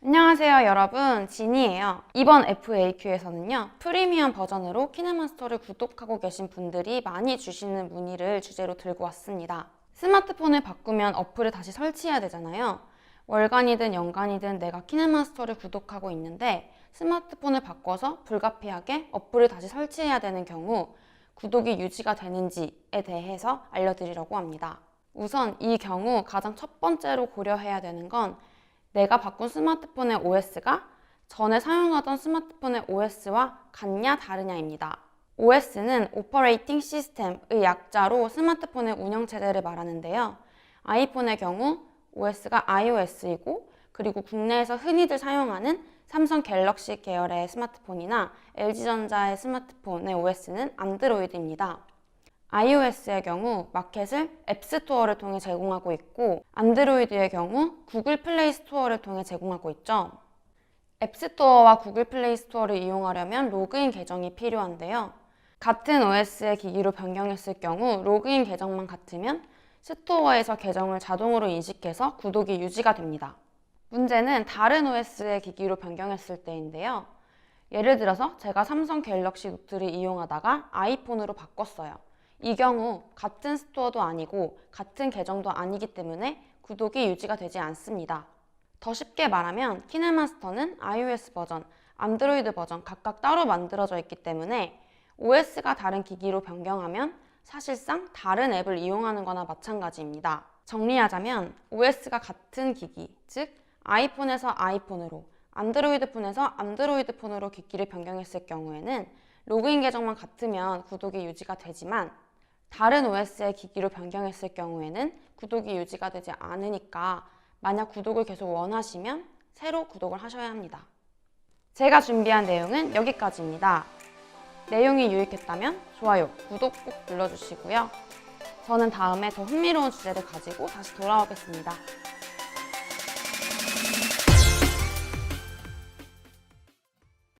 안녕하세요 여러분. 진이에요. 이번 FAQ에서는요 프리미엄 버전으로 키네마스터를 구독하고 계신 분들이 많이 주시는 문의를 주제로 들고 왔습니다. 스마트폰을 바꾸면 어플을 다시 설치해야 되잖아요. 월간이든 연간이든 내가 키네마스터를 구독하고 있는데 스마트폰을 바꿔서 불가피하게 어플을 다시 설치해야 되는 경우 구독이 유지가 되는지에 대해서 알려드리려고 합니다. 우선 이 경우 가장 첫 번째로 고려해야 되는 건 내가 바꾼 스마트폰의 OS가 전에 사용하던 스마트폰의 OS와 같냐 다르냐입니다. OS는 Operating System의 약자로 스마트폰의 운영체제를 말하는데요. 아이폰의 경우 OS가 iOS이고 그리고 국내에서 흔히들 사용하는 삼성 갤럭시 계열의 스마트폰이나 LG전자의 스마트폰의 OS는 안드로이드입니다. iOS의 경우 마켓을 앱스토어를 통해 제공하고 있고 안드로이드의 경우 구글 플레이 스토어를 통해 제공하고 있죠. 앱스토어와 구글 플레이 스토어를 이용하려면 로그인 계정이 필요한데요. 같은 OS의 기기로 변경했을 경우 로그인 계정만 같으면 스토어에서 계정을 자동으로 인식해서 구독이 유지가 됩니다. 문제는 다른 OS의 기기로 변경했을 때인데요. 예를 들어서 제가 삼성 갤럭시 노트를 이용하다가 아이폰으로 바꿨어요. 이 경우 같은 스토어도 아니고 같은 계정도 아니기 때문에 구독이 유지가 되지 않습니다. 더 쉽게 말하면 키네마스터는 iOS 버전, 안드로이드 버전 각각 따로 만들어져 있기 때문에 OS가 다른 기기로 변경하면 사실상 다른 앱을 이용하는 거나 마찬가지입니다. 정리하자면 OS가 같은 기기, 즉 아이폰에서 아이폰으로, 안드로이드 폰에서 안드로이드 폰으로 기기를 변경했을 경우에는 로그인 계정만 같으면 구독이 유지가 되지만 다른 OS의 기기로 변경했을 경우에는 구독이 유지가 되지 않으니까 만약 구독을 계속 원하시면 새로 구독을 하셔야 합니다. 제가 준비한 내용은 여기까지입니다. 내용이 유익했다면 좋아요, 구독 꼭 눌러주시고요. 저는 다음에 더 흥미로운 주제를 가지고 다시 돌아오겠습니다.